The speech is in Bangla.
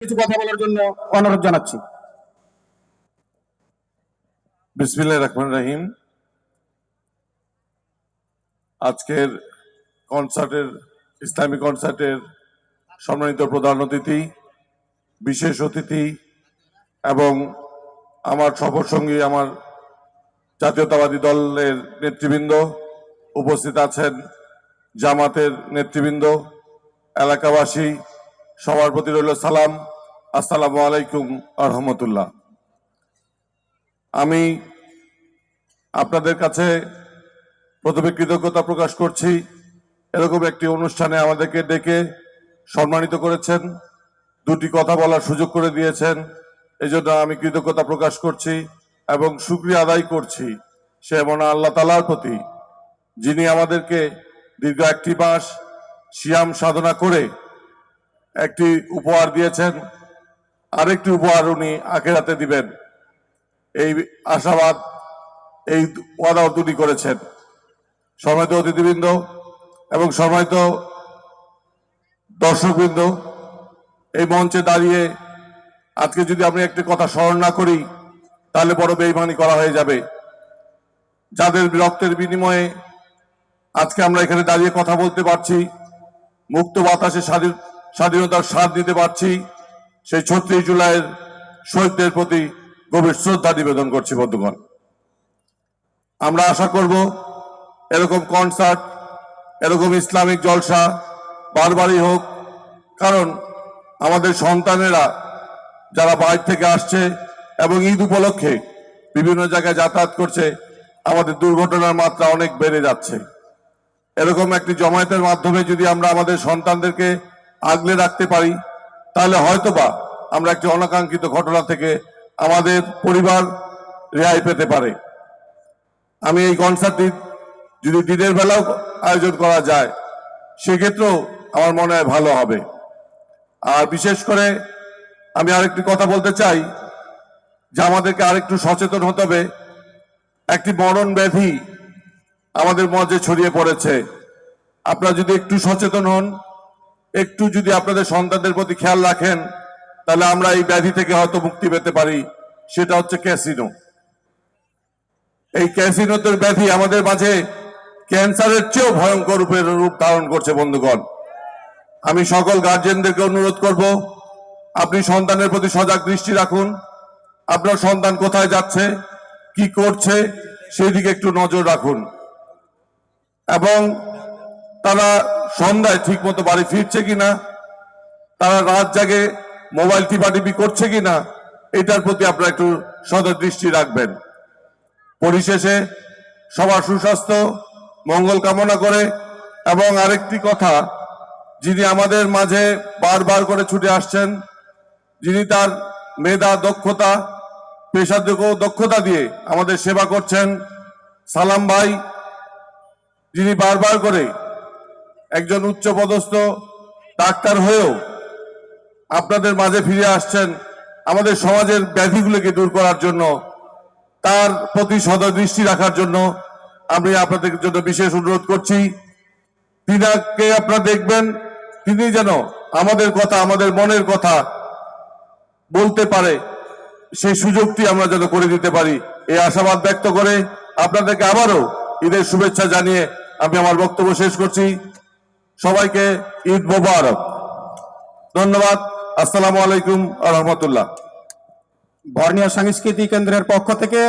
কিছু কথা বলার জন্য অনুরোধ জানাচ্ছি। বিসমিল্লাহ রহমান রহিম। আজকের কনসার্টের, ইসলামী কনসার্টের সম্মানিত প্রধান অতিথি, বিশেষ অতিথি এবং আমার সফর সঙ্গী আমার জাতীয়তাবাদী দলের নেতৃবৃন্দ উপস্থিত আছেন, জামাতের নেতৃবৃন্দ, এলাকাবাসী সবার প্রতি রইল সালাম। আসসালামু আলাইকুম আহমতুল্লাহ আমি আপনাদের কাছে প্রথমে কৃতজ্ঞতা প্রকাশ করছি। এরকম একটি অনুষ্ঠানে আমাদেরকে ডেকে সম্মানিত করেছেন। দুটি কথা বলার সুযোগ করে দিয়েছেন। এই জন্য আমি কৃতজ্ঞতা প্রকাশ করছি এবং সুক্রিয়া আদায় করছি সে মনে আল্লাহ তালার প্রতি, যিনি আমাদেরকে দীর্ঘ একটি মাস সিয়াম সাধনা করে একটি উপহার দিয়েছেন। আরেকটি উপহার উনি আখেরাতে দিবেন। এই আশাবাদ, এই ওয়াদাও দুটি করেছেন। সম্মানিত অতিথিবৃন্দ এবং সম্মানিত দর্শকবৃন্দ, এই মঞ্চে দাঁড়িয়ে আজকে যদি আমি একটি কথা স্মরণ না করি, তাহলে বড় বেইমানি করা হয়ে যাবে। যাদের রক্তের বিনিময়ে আজকে আমরা এখানে দাঁড়িয়ে কথা বলতে পারছি, মুক্ত বাতাসে স্বাধীন স্বাধীনতার স্বাদ দিতে পারছি। সেই ছত্রিশ জুলাইয়ের শহীদদের প্রতি গভীর শ্রদ্ধা নিবেদন করছি, বন্ধুগণ। আমরা আশা করব এরকম কনসার্ট এরকম ইসলামিক জলসা বারবারই হোক, কারণ আমাদের সন্তানেরা যারা বাইরে থেকে আসছে এবং ঈদ উপলক্ষে বিভিন্ন জায়গায় যাতায়াত করছে, আমাদের দুর্ঘটনার মাত্রা অনেক বেড়ে যাচ্ছে। এরকম একটি জমায়েতের মাধ্যমে যদি আমরা আমাদের সন্তানদেরকে আগলে রাখতে পারি, তাহলে হয়তোবা আমরা একটি অনাকাঙ্ক্ষিত ঘটনা থেকে আমাদের পরিবার রেহাই পেতে পারে। আমি এই কনসার্টটি যদি দিনের বেলাও আয়োজন করা যায়, সেক্ষেত্রেও আমার মনে হয় ভালো হবে। আর বিশেষ করে আমি আরেকটি কথা বলতে চাই, যে আমাদেরকে আরেকটু সচেতন হতে হবে। একটি মরণ ব্যাধি আমাদের মধ্যে ছড়িয়ে পড়েছে। আপনারা যদি একটু সচেতন হন একটু যদি আপনাদের সন্তানদের প্রতি খেয়াল রাখেন, তাহলে আমরা এই ব্যাধি থেকে হয়তো মুক্তি পেতে পারি। সেটা হচ্ছে ক্যাসিনো। এই ক্যাসিনোতের ব্যাধি আমাদের মাঝে ক্যান্সারের চেয়েও ভয়ঙ্কর রূপের রূপ ধারণ করছে, বন্ধুগণ। আমি সকল গার্জেনদেরকে অনুরোধ করব, আপনি সন্তানের প্রতি সজাগ দৃষ্টি রাখুন। আপনার সন্তান কোথায় যাচ্ছে, কি করছে, সেই দিকে একটু নজর রাখুন। এবং তারা সন্ধ্যায় ঠিক মতো বাড়ি ফিরছে কিনা? তারা রাত জাগে মোবাইল টিপাটিপি করছে কিনা? এটার প্রতি আপনারা একটু সদর দৃষ্টি রাখবেন। পরিশেষে সবার সুস্বাস্থ্য, মঙ্গল কামনা করে। এবং আরেকটি কথা, যিনি আমাদের মাঝে বারবার করে ছুটে আসছেন, যিনি তার মেধা, দক্ষতা পেশাযোগ্য দক্ষতা দিয়ে আমাদের সেবা করছেন, সালাম ভাই, যিনি বারবার করে একজন উচ্চপদস্থ ডাক্তার হয়েও আপনাদের মাঝে ফিরে আসছেন, আমাদের সমাজের ব্যাধিগুলোকে দূর করার জন্য, তার প্রতি সদয় দৃষ্টি রাখার জন্য আমি আপনাদের জন্য বিশেষ অনুরোধ করছি। তিনাকে আপনারা দেখবেন, তিনি যেন আমাদের কথা, আমাদের মনের কথা বলতে পারে, সেই সুযোগটি আমরা যেন করে দিতে পারি। এই আশাবাদ ব্যক্ত করে আপনাদেরকে আবারও ঈদের শুভেচ্ছা জানিয়ে আমি আমার বক্তব্য শেষ করছি। সবাইকে ঈদ মোবারক। ধন্যবাদ। আসসালামু আলাইকুম রহমতুল্লাহ। বর্ণীয় সাংস্কৃতিক কেন্দ্রের পক্ষ থেকে